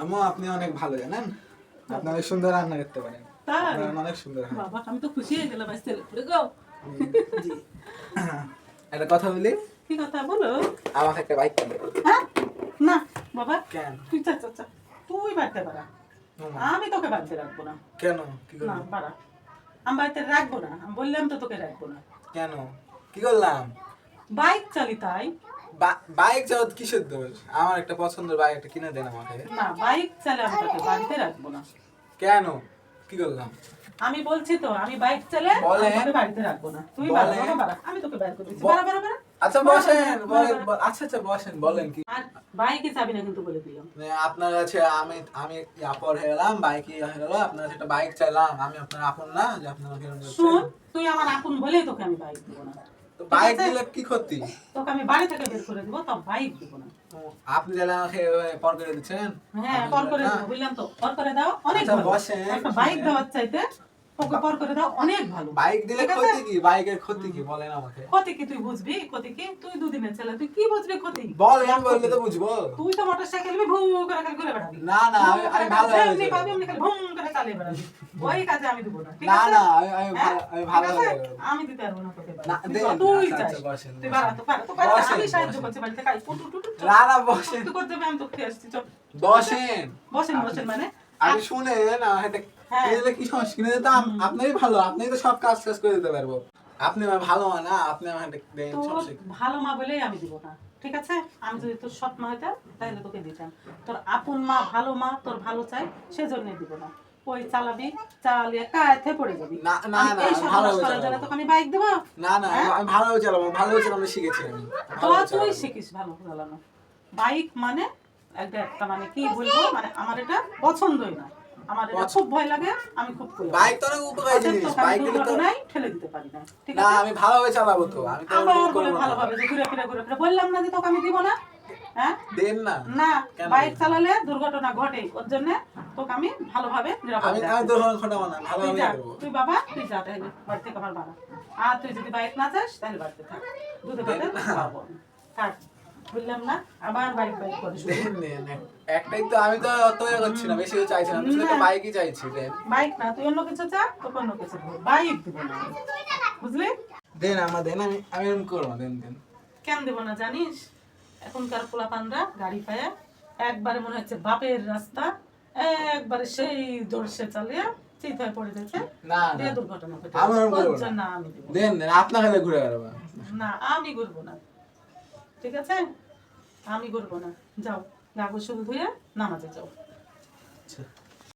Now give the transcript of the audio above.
আম্মু আপনি অনেক ভালো জানেন। আপনি অনেক সুন্দর রান্না করতে পারেন। অনেক সুন্দর হয়। বাবা আমি তো খুশি হয়ে গেলাম আজ ছেলে গো। একটা কথা বলি? কি কথা বলো? আমাকে একটা বাইক কিনে হ্যাঁ? না বাবা। কেন? তুই চা চা চা। তুই বাড়তে পারা আমি তোকে বাড়তে রাখব না। কেন? কি না পারা আমি বাড়িতে রাখব না। আমি বললাম তো তোকে রাখব না। কেন? কি করলাম? বাইক চালি তাই। বাইক যাওয়া কিসের দোষ? আমার একটা পছন্দের বাইক একটা কিনে দেন আমাকে। না বাইক চালে আমি তোকে বাড়িতে রাখব না। কেন? কি করলাম? আমি বলছি তো আমি বাইক চালে আমি তোকে বাড়িতে রাখব না। তুই। বাড়া বাড়া। আমি তোকে বাইর করে দিচ্ছি বাড়া বাড়া বাড়া আচ্ছা বসেন বলেন আচ্ছা আচ্ছা বসেন বলেন কি? আর বাইকে চাবি না কিন্তু বলে দিলাম। মানে আপনার কাছে আমি আমি ইয়াপর হয়ে গেলাম বাইকে হয়ে গেল আপনার কাছে একটা বাইক চাইলাম। আমি আপনার আপন না যে আপনার। শোন তুই আমার আপন বলেই তোকে আমি বাইক দিব না। তো বাইক দিলে কি ক্ষতি? তোকে আমি বাড়ি থেকে বের করে দিব তো বাইক দিব না। আপনি যারা আমাকে পর করে দিচ্ছেন? হ্যাঁ পর করে? দেবো বুঝলাম তো পর করে দাও অনেক বসে ভালো। একটা বাইক দেওয়ার চাইতে তোকে পর করে দাও অনেক ভালো। বাইক দিলে ক্ষতি কি? বাইকের ক্ষতি কি? বলেন আমাকে। ক্ষতি কি? তুই বুঝবি? ক্ষতি কি? তুই দুদিনের ছেলে তুই কি বুঝবি ক্ষতি? বলেন বললে তো বুঝব। তুই তো মোটরসাইকেল ভু করে খালি ঘুরে বেড়াবি। না না আমি আমি ভালো এমনি পাবি, এমনি খালি ভুম করে চালিয়ে বেড়াবি। ওই কাজে আমি দিব না না না আমি আমি হ্যাঁ? ভালো আমি? আমি দিতে পারব না তোকে না, তুই আচ্ছা, আচ্ছা, তুই বাড়া তো পারো তো পারো আমি সাহায্য। করছি বাড়িতে। কাজ টু টু টু না না বসেন। তুই করতে আমি তোকে আসছি চল বসেন। বসেন বসেন মানে? আগে শুনেন হ্যাঁ। কি সমস্যা? কিনে দিতে আম- ভালো আপনি তো সব কাজ শেষ করে দিতে পারব। আপনি আমার ভালো মা না আপনি আমার দেন? ভালো মা বলেই আমি দিব না ঠিক আছে? আমি যদি তোর সৎ মা হইতাম তাহলে তোকে দিতাম। তোর আপন মা ভালো মা তোর ভালো চাই সেজন্য দিব না। ওই চালাবি? চালিয়ে কায়তে পড়ে যাবি। না, না, চালাবো। তোকে আমি বাইক দেবো? না না হ্যাঁ? আমি ভালোভাবে চালাবো ভালোভাবে চালানো শিখেছি আমি। তো তুই শিখিস ভালো চালানো। বাইক মানে একটা মানে কি বলব? মানে আমার এটা পছন্দই না। আমার এটা খুব ভয় লাগে আমি খুব করি। বাইক তো অনেক উপকারী জিনিস বাইক তো দুর্ঘটনায় ঠেলে দিতে পারি না ঠিক না আমি ভালোভাবে চালাবো তো আমি তো আবার বলে ভালোভাবে যে ঘুরে ফিরে ঘুরে ফিরে। বললাম না যে তোকে আমি দিব না হ্যাঁ? দেন না। না বাইক চালালে দুর্ঘটনা ঘটে ওর জন্য তোকে আমি ভালোভাবে নিরাপদে আমি আমি দুর্ঘটনা না তুই ভালোভাবে তুই বাবা তুই যা তাহলে বাড়ি আমার বাবা আর তুই যদি বাইক না যাস তাহলে বাড়িতে থাক। দুধে খাওয়াবো থাক। বললাম না আবার বাইক বাইক করে শুরু দেন, দেন, এক- একটাই তো আমি তো অত ইয়ে করছি না বেশি চাইছি না শুধু বাইকই চাইছি দেন বাইক না তুই অন্য কিছু চা তোকে অন্য কিছু বাইক দিব না। বুঝলি? দেন আমার দেন আমি আমি এরকম করব দেন দেন। কেন দেব না জানিস? এখনকার পোলা পানরা গাড়ি পায়ে একবারে মনে হচ্ছে বাপের রাস্তা একবারে সেই দর্শে চালিয়ে চিত হয়ে পড়ে যাচ্ছে। না দুর্ঘটনা ঘটে না। আমি দেন দেন আপনার ঘুরে বেড়াবো। না আমি করব না। ঠিক আছে? আমি করব না। যাও গা গোসল ধুয়ে নামাজে যাও। আচ্ছা।